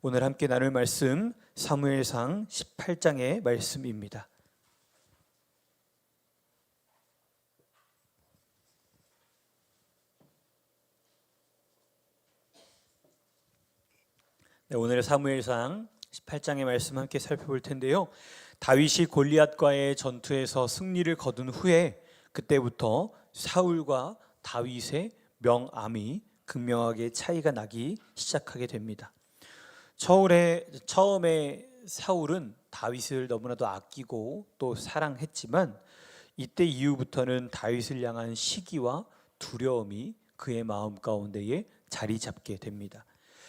오늘 함께 나눌 말씀 사무엘상 18장의 말씀입니다. 네, 오늘 사무엘상 18장의 말씀 함께 살펴볼 텐데요. 다윗이 골리앗과의 전투에서 승리를 거둔 후에 그때부터 사울과 다윗의 명암이 극명하게 차이가 나기 시작하게 됩니다. 처음에 처음에 사울은 다윗을 너무나도 아끼고 또 사랑했지만 이때 이후부터는 다윗을 향한 시기와 두려움이 그의 마음 가운데에 자리 잡게 됩니다.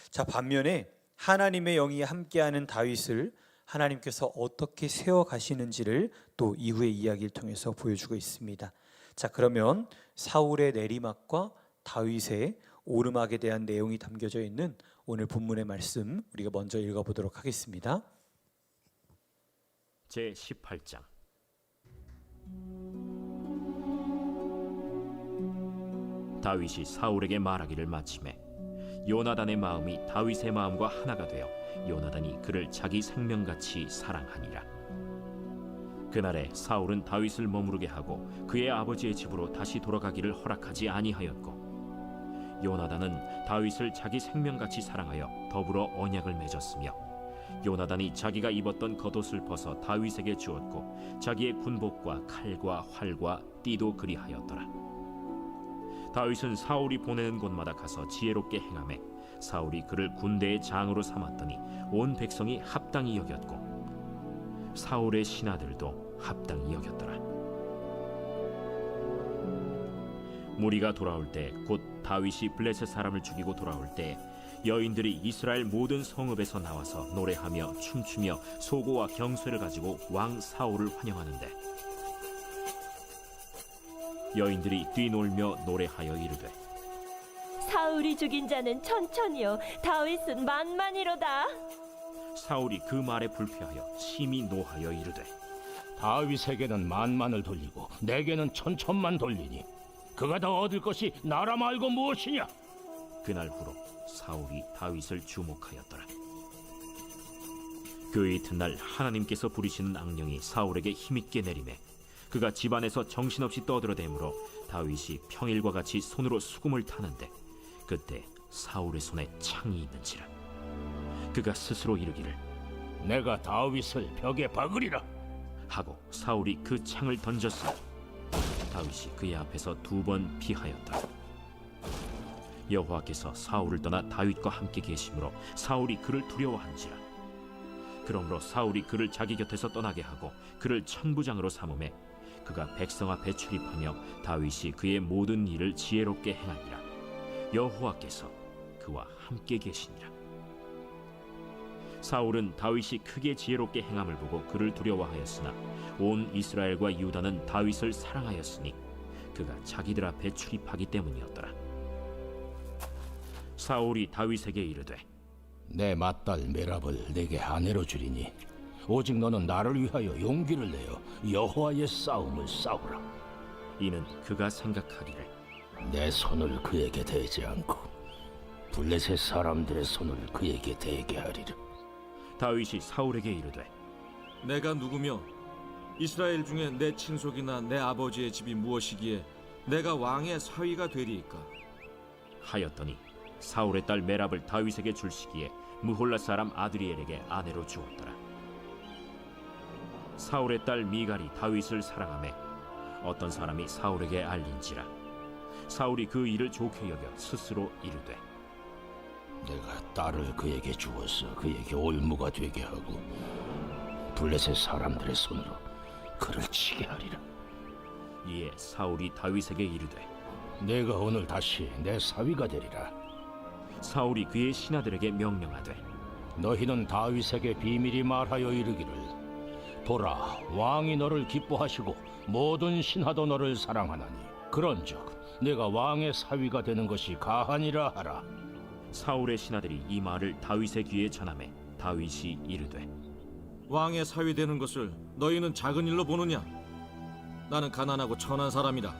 자 반면에 하나님의 영이 함께하는 다윗을 하나님께서 어떻게 세워 가시는지를 또 이후의 이야기를 통해서 보여주고 있습니다. 자 그러면 사울의 내리막과 다윗의 오르막에 대한 내용이 담겨져 있는 오늘 본문의 말씀 우리가 먼저 읽어 보도록 하겠습니다. 제 18장 다윗이 사울에게 말하기를 마침에 요나단의 마음이 다윗의 마음과 하나가 되어 요나단이 그를 자기 생명같이 사랑하니라 그날에 사울은 다윗을 머무르게 하고 그의 아버지의 집으로 다시 돌아가기를 허락하지 아니하였고 요나단은 다윗을 자기 생명같이 사랑하여 더불어 언약을 맺었으며 요나단이 자기가 입었던 겉옷을 벗어 다윗에게 주었고 자기의 군복과 칼과 활과 띠도 그리하였더라. 다윗은 사울이 보내는 곳마다 가서 지혜롭게 행함에 사울이 그를 군대의 장으로 삼았더니 온 백성이 합당히 여겼고 사울의 신하들도 합당히 여겼더라. 무리가 돌아올 때 곧 다윗이 블레셋 사람을 죽이고 돌아올 때 여인들이 이스라엘 모든 성읍에서 나와서 노래하며 춤추며 소고와 경쇠를 가지고 왕 사울을 환영하는데 여인들이 뛰놀며 노래하여 이르되 사울이 죽인 자는 천천히요 다윗은 만만이로다. 사울이 그 말에 불쾌하여 심히 노하여 이르되 다윗에게는 만만을 돌리고 내게는 천천만 돌리니 그가 더 얻을 것이 나라 말고 무엇이냐? 그날 후로 사울이 다윗을 주목하였더라. 그 이튿날 하나님께서 부리시는 악령이 사울에게 힘있게 내림에 그가 집안에서 정신없이 떠들어대므로 다윗이 평일과 같이 손으로 수금을 타는데 그때 사울의 손에 창이 있는지라 그가 스스로 이르기를 내가 다윗을 벽에 박으리라. 하고 사울이 그 창을 던졌으니 다윗이 그의 앞에서 두 번 피하였더라. 여호와께서 사울을 떠나 다윗과 함께 계심으로 사울이 그를 두려워한지라. 그러므로 사울이 그를 자기 곁에서 떠나게 하고 그를 천부장으로 삼음에 그가 백성 앞에 출입하며 다윗이 그의 모든 일을 지혜롭게 행하니라. 여호와께서 그와 함께 계시니라. 사울은 다윗이 크게 지혜롭게 행함을 보고 그를 두려워하였으나 온 이스라엘과 유다는 다윗을 사랑하였으니 그가 자기들 앞에 출입하기 때문이었더라. 사울이 다윗에게 이르되 내 맏딸 메랍을 내게 아내로 주리니 오직 너는 나를 위하여 용기를 내어 여호와의 싸움을 싸우라. 이는 그가 생각하기를 내 손을 그에게 대지 않고 블레셋 사람들의 손을 그에게 대게 하리라. 다윗이 사울에게 이르되 내가 누구며 이스라엘 중에 내 친속이나 내 아버지의 집이 무엇이기에 내가 왕의 사위가 되리이까 하였더니 사울의 딸 메랍을 다윗에게 줄 시기에 무홀라 사람 아드리엘에게 아내로 주었더라. 사울의 딸 미갈이 다윗을 사랑하매 어떤 사람이 사울에게 알린지라 사울이 그 일을 좋게 여겨 스스로 이르되 내가 딸을 그에게 주어서 그에게 올무가 되게 하고 블레셋 사람들의 손으로 그를 치게 하리라. 이에 사울이 다윗에게 이르되 내가 오늘 다시 내 사위가 되리라. 사울이 그의 신하들에게 명령하되 너희는 다윗에게 비밀이 말하여 이르기를 보라 왕이 너를 기뻐하시고 모든 신하도 너를 사랑하나니 그런즉 내가 왕의 사위가 되는 것이 가하니라 하라. 사울의 신하들이 이 말을 다윗의 귀에 전하매 다윗이 이르되 왕의 사위 되는 것을 너희는 작은 일로 보느냐? 나는 가난하고 천한 사람이다.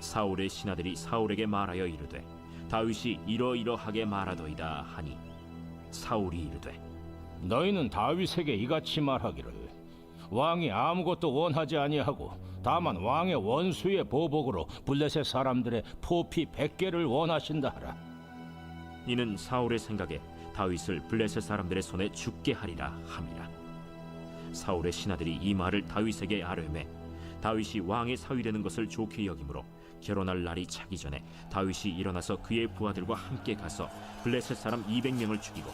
사울의 신하들이 사울에게 말하여 이르되 다윗이 이러이러하게 말하더이다 하니 사울이 이르되 너희는 다윗에게 이같이 말하기를 왕이 아무것도 원하지 아니하고 다만 왕의 원수의 보복으로 블레셋 사람들의 포피 백개를 원하신다 하라 이는 사울의 생각에 다윗을 블레셋 사람들의 손에 죽게 하리라 함이라. 사울의 신하들이 이 말을 다윗에게 아뢰매 다윗이 왕의 사위 되는 것을 좋게 여기므로 결혼할 날이 차기 전에 다윗이 일어나서 그의 부하들과 함께 가서 블레셋 사람 200명을 죽이고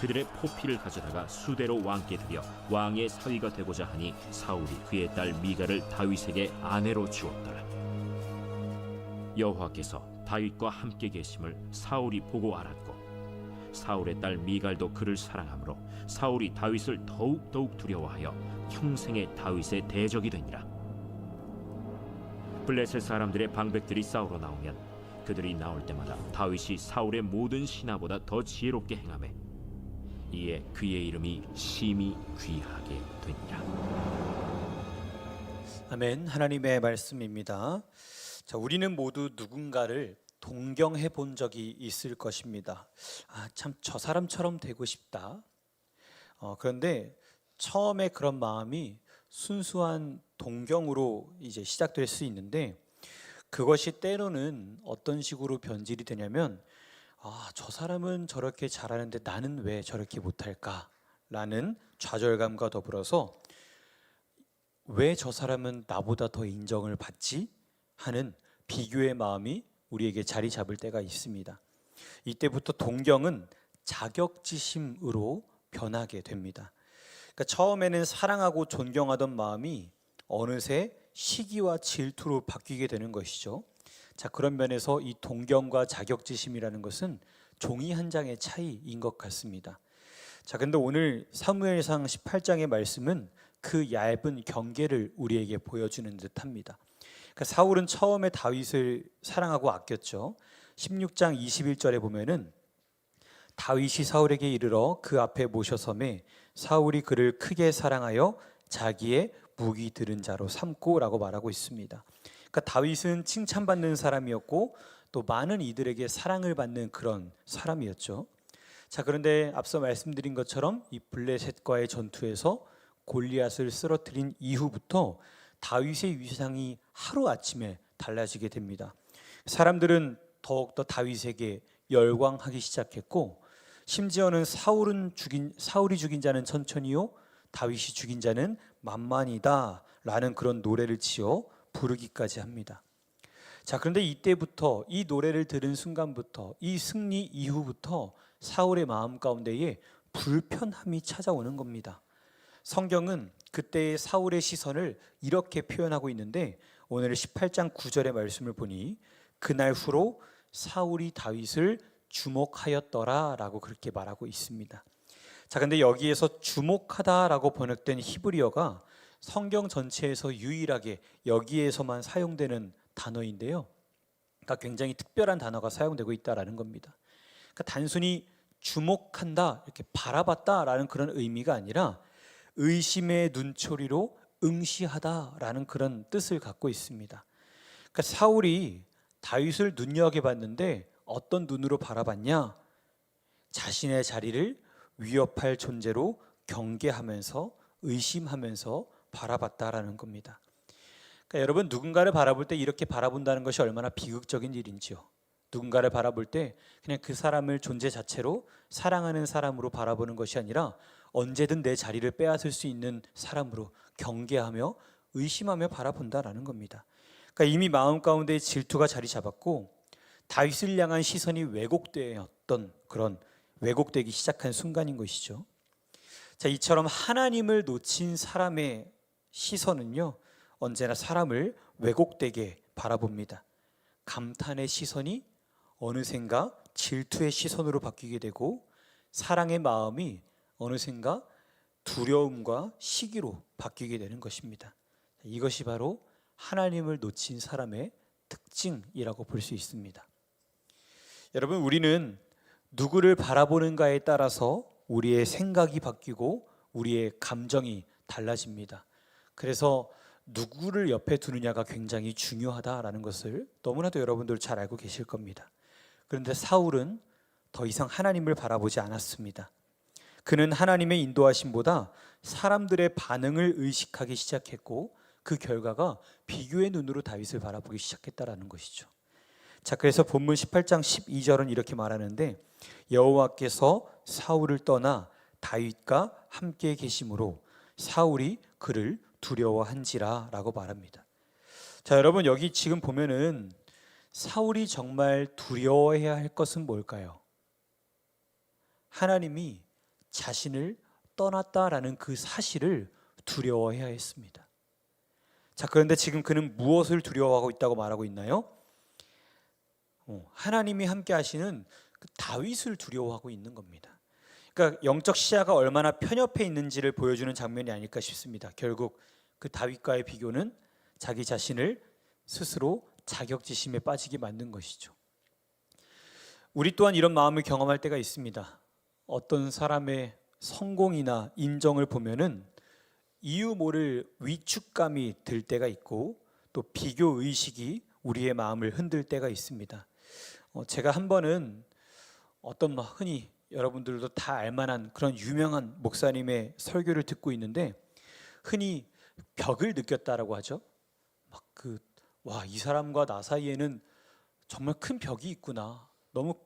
그들의 포피를 가져다가 수대로 왕께 드려 왕의 사위가 되고자 하니 사울이 그의 딸 미가를 다윗에게 아내로 주었더라. 여호와께서 다윗과 함께 계심을 사울이 보고 알았고 사울의 딸 미갈도 그를 사랑하므로 사울이 다윗을 더욱 더욱 두려워하여 평생의 다윗의 대적이 되니라 블레셋 사람들의 방백들이 싸우러 나오면 그들이 나올 때마다 다윗이 사울의 모든 신하보다 더 지혜롭게 행하매 이에 그의 이름이 심히 귀하게 되니라 아멘. 하나님의 말씀입니다. 자, 우리는 모두 누군가를 동경해 본 적이 있을 것입니다. 아, 참 저 사람처럼 되고 싶다. 어, 그런데 처음에 그런 마음이 순수한 동경으로 이제 시작될 수 있는데 그것이 때로는 어떤 식으로 변질이 되냐면 아, 저 사람은 저렇게 잘하는데 나는 왜 저렇게 못할까? 라는 좌절감과 더불어서 왜 저 사람은 나보다 더 인정을 받지? 하는 비교의 마음이 우리에게 자리 잡을 때가 있습니다. 이때부터 동경은 자격지심으로 변하게 됩니다. 그러니까 처음에는 사랑하고 존경하던 마음이 어느새 시기와 질투로 바뀌게 되는 것이죠. 자, 그런 면에서 이 동경과 자격지심이라는 것은 종이 한 장의 차이인 것 같습니다. 자, 근데 오늘 사무엘상 18장의 말씀은 그 얇은 경계를 우리에게 보여주는 듯합니다. 그러니까 사울은 처음에 다윗을 사랑하고 아꼈죠. 16장 21절에 보면은 다윗이 사울에게 이르러 그 앞에 모셔섬에 사울이 그를 크게 사랑하여 자기의 무기 들은 자로 삼고라고 말하고 있습니다. 그러니까 다윗은 칭찬받는 사람이었고 또 많은 이들에게 사랑을 받는 그런 사람이었죠. 자, 그런데 앞서 말씀드린 것처럼 이 블레셋과의 전투에서 골리앗을 쓰러뜨린 이후부터 다윗의 위상이 하루 아침에 달라지게 됩니다. 사람들은 더욱더 다윗에게 열광하기 시작했고 심지어는 사울은 죽인 사울이 죽인 자는 천천히요 다윗이 죽인 자는 만만이다라는 그런 노래를 지어 부르기까지 합니다. 자, 그런데 이때부터 이 노래를 들은 순간부터 이 승리 이후부터 사울의 마음 가운데에 불편함이 찾아오는 겁니다. 성경은 그때의 사울의 시선을 이렇게 표현하고 있는데 오늘 18장 9절의 말씀을 보니 그날 후로 사울이 다윗을 주목하였더라라고 그렇게 말하고 있습니다. 자, 근데 여기에서 주목하다라고 번역된 히브리어가 성경 전체에서 유일하게 여기에서만 사용되는 단어인데요. 그러니까 굉장히 특별한 단어가 사용되고 있다라는 겁니다. 그러니까 단순히 주목한다, 이렇게 바라봤다라는 그런 의미가 아니라 의심의 눈초리로 응시하다라는 그런 뜻을 갖고 있습니다. 그러니까 사울이 다윗을 눈여겨봤는데 어떤 눈으로 바라봤냐? 자신의 자리를 위협할 존재로 경계하면서 의심하면서 바라봤다라는 겁니다. 그러니까 여러분 누군가를 바라볼 때 이렇게 바라본다는 것이 얼마나 비극적인 일인지요. 누군가를 바라볼 때 그냥 그 사람을 존재 자체로 사랑하는 사람으로 바라보는 것이 아니라 언제든 내 자리를 빼앗을 수 있는 사람으로 경계하며 의심하며 바라본다라는 겁니다. 그러니까 이미 마음 가운데 질투가 자리 잡았고 다윗을 향한 시선이 왜곡되었던 그런 왜곡되기 시작한 순간인 것이죠. 자, 이처럼 하나님을 놓친 사람의 시선은요. 언제나 사람을 왜곡되게 바라봅니다. 감탄의 시선이 어느샌가 질투의 시선으로 바뀌게 되고 사랑의 마음이 어느샌가 두려움과 시기로 바뀌게 되는 것입니다. 이것이 바로 하나님을 놓친 사람의 특징이라고 볼 수 있습니다. 여러분, 우리는 누구를 바라보는가에 따라서 우리의 생각이 바뀌고 우리의 감정이 달라집니다. 그래서 누구를 옆에 두느냐가 굉장히 중요하다라는 것을 너무나도 여러분들 잘 알고 계실 겁니다. 그런데 사울은 더 이상 하나님을 바라보지 않았습니다. 그는 하나님의 인도하심보다 사람들의 반응을 의식하기 시작했고 그 결과가 비교의 눈으로 다윗을 바라보기 시작했다라는 것이죠. 자, 그래서 본문 18장 12절은 이렇게 말하는데 여호와께서 사울을 떠나 다윗과 함께 계심으로 사울이 그를 두려워한지라라고 말합니다. 자, 여러분 여기 지금 보면은 사울이 정말 두려워해야 할 것은 뭘까요? 하나님이 자신을 떠났다라는 그 사실을 두려워해야 했습니다. 자, 그런데 지금 그는 무엇을 두려워하고 있다고 말하고 있나요? 어, 하나님이 함께 하시는 그 다윗을 두려워하고 있는 겁니다. 그러니까 영적 시야가 얼마나 편협해 있는지를 보여주는 장면이 아닐까 싶습니다. 결국 그 다윗과의 비교는 자기 자신을 스스로 자격지심에 빠지게 만든 것이죠. 우리 또한 이런 마음을 경험할 때가 있습니다. 어떤 사람의 성공이나 인정을 보면은 이유 모를 위축감이 들 때가 있고 또 비교 의식이 우리의 마음을 흔들 때가 있습니다. 어, 제가 한 번은 어떤 막 흔히 여러분들도 다 알만한 그런 유명한 목사님의 설교를 듣고 있는데 흔히 벽을 느꼈다라고 하죠. 막 그 와 이 사람과 나 사이에는 정말 큰 벽이 있구나. 너무 함-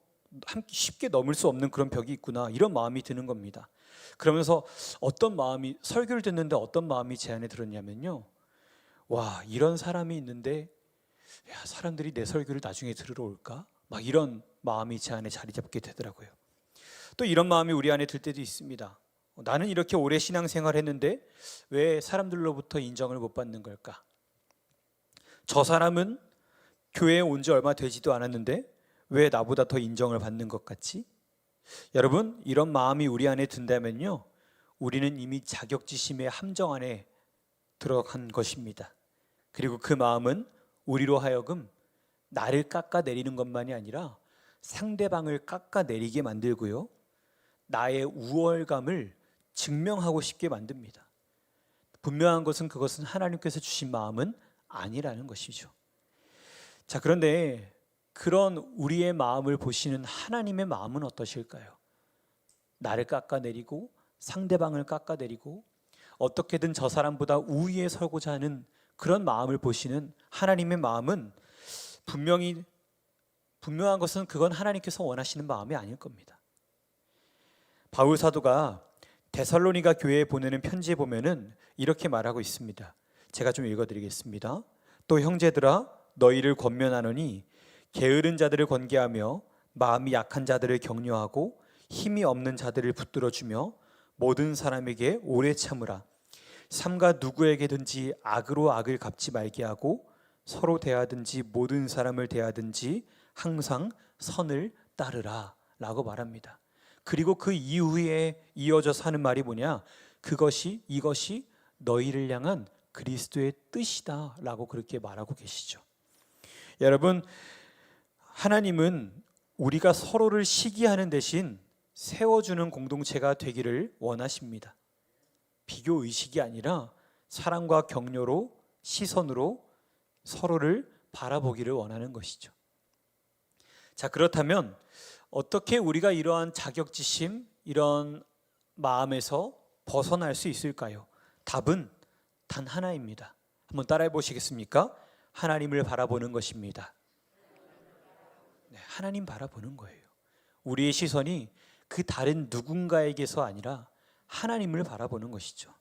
쉽게 넘을 수 없는 그런 벽이 있구나. 이런 마음이 드는 겁니다. 그러면서 어떤 마음이 설교를 듣는데 어떤 마음이 제 안에 들었냐면요. 와 이런 사람이 있는데 야, 사람들이 내 설교를 나중에 들으러 올까? 막 이런 마음이 제 안에 자리 잡게 되더라고요. 또 이런 마음이 우리 안에 들 때도 있습니다. 어, 나는 이렇게 오래 신앙생활 했는데 왜 사람들로부터 인정을 못 받는 걸까? 저 사람은 교회에 온 지 얼마 되지도 않았는데 왜 나보다 더 인정을 받는 것 같지? 여러분, 이런 마음이 우리 안에 든다면요. 우리는 이미 자격지심의 함정 안에 들어간 것입니다. 그리고 그 마음은 우리로 하여금 나를 깎아내리는 것만이 아니라 상대방을 깎아내리게 만들고요. 나의 우월감을 증명하고 싶게 만듭니다. 분명한 것은 그것은 하나님께서 주신 마음은 아니라는 것이죠. 자, 그런데 그런 우리의 마음을 보시는 하나님의 마음은 어떠실까요? 나를 깎아내리고 상대방을 깎아내리고 어떻게든 저 사람보다 우위에 서고자 하는 그런 마음을 보시는 하나님의 마음은 분명히 분명한 것은 그건 하나님께서 원하시는 마음이 아닐 겁니다. 바울 사도가 데살로니가 교회에 보내는 편지에 보면은 이렇게 말하고 있습니다. 제가 좀 읽어 드리겠습니다. 또 형제들아 너희를 권면하노니 게으른 자들을 권계하며 마음이 약한 자들을 격려하고 힘이 없는 자들을 붙들어 주며 모든 사람에게 오래 참으라. 삼가 누구에게든지 악으로 악을 갚지 말게 하고 서로 대하든지 모든 사람을 대하든지 항상 선을 따르라라고 말합니다. 그리고 그 이후에 이어져서 하는 말이 뭐냐? 그것이 이것이 너희를 향한 그리스도의 뜻이다라고 그렇게 말하고 계시죠. 여러분 하나님은 우리가 서로를 시기하는 대신 세워주는 공동체가 되기를 원하십니다. 비교 의식이 아니라 사랑과 격려로 시선으로 서로를 바라보기를 원하는 것이죠. 자, 그렇다면 어떻게 우리가 이러한 자격지심, 이런 마음에서 벗어날 수 있을까요? 답은 단 하나입니다. 한번 따라해 보시겠습니까? 하나님을 바라보는 것입니다. 네, 하나님 바라보는 거예요. 우리의 시선이 그 다른 누군가에게서 아니라 하나님을 바라보는 것이죠.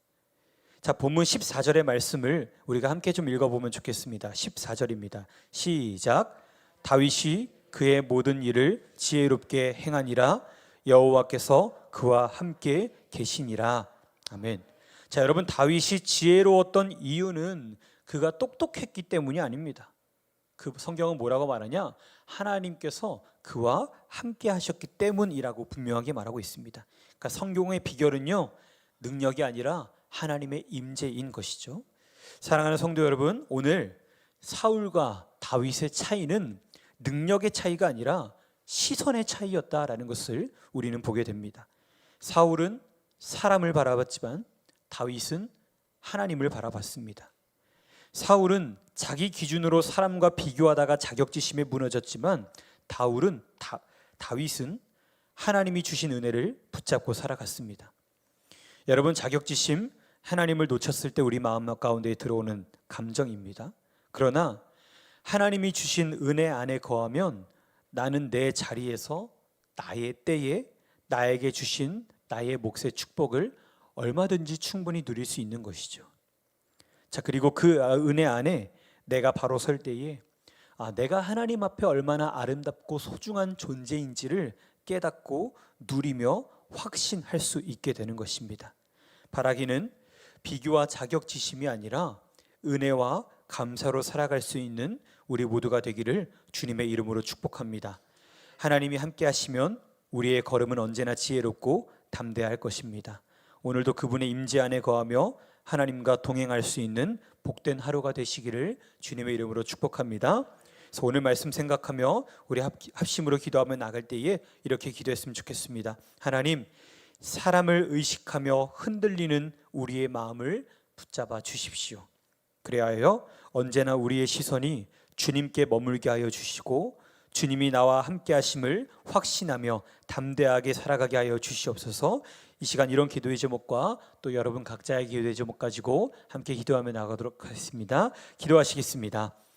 자, 본문 14절의 말씀을 우리가 함께 좀 읽어보면 좋겠습니다. 14절입니다. 시작. 다윗이 그의 모든 일을 지혜롭게 행하니라 여호와께서 그와 함께 계시니라. 아멘. 자, 여러분 다윗이 지혜로웠던 이유는 그가 똑똑했기 때문이 아닙니다. 그 성경은 뭐라고 말하냐? 하나님께서 그와 함께 하셨기 때문이라고 분명하게 말하고 있습니다. 그러니까 성경의 비결은요. 능력이 아니라 하나님의 임재인 것이죠. 사랑하는 성도 여러분, 오늘 사울과 다윗의 차이는 능력의 차이가 아니라 시선의 차이였다라는 것을 우리는 보게 됩니다. 사울은 사람을 바라봤지만 다윗은 하나님을 바라봤습니다. 사울은 자기 기준으로 사람과 비교하다가 자격지심에 무너졌지만 다울은 다, 다윗은 하나님이 주신 은혜를 붙잡고 살아갔습니다. 여러분 자격지심 하나님을 놓쳤을 때 우리 마음 가운데 들어오는 감정입니다. 그러나 하나님이 주신 은혜 안에 거하면 나는 내 자리에서 나의 때에 나에게 주신 나의 몫의 축복을 얼마든지 충분히 누릴 수 있는 것이죠. 자, 그리고 그 은혜 안에 내가 바로 설 때에 아, 내가 하나님 앞에 얼마나 아름답고 소중한 존재인지를 깨닫고 누리며 확신할 수 있게 되는 것입니다. 바라기는 비교와 자격지심이 아니라 은혜와 감사로 살아갈 수 있는 우리 모두가 되기를 주님의 이름으로 축복합니다. 하나님이 함께 하시면 우리의 걸음은 언제나 지혜롭고 담대할 것입니다. 오늘도 그분의 임재 안에 거하며 하나님과 동행할 수 있는 복된 하루가 되시기를 주님의 이름으로 축복합니다. 그래서 오늘 말씀 생각하며 우리 합- 합심으로 기도하며 나갈 때에 이렇게 기도했으면 좋겠습니다. 하나님, 사람을 의식하며 흔들리는 우리의 마음을 붙잡아 주십시오. 그래하여 언제나 우리의 시선이 주님께 머물게 하여 주시고 주님이 나와 함께 하심을 확신하며 담대하게 살아가게 하여 주시옵소서. 이 시간 이런 기도의 제목과 또 여러분 각자의 기도의 제목 가지고 함께 기도하며 나가도록 하겠습니다. 기도하시겠습니다.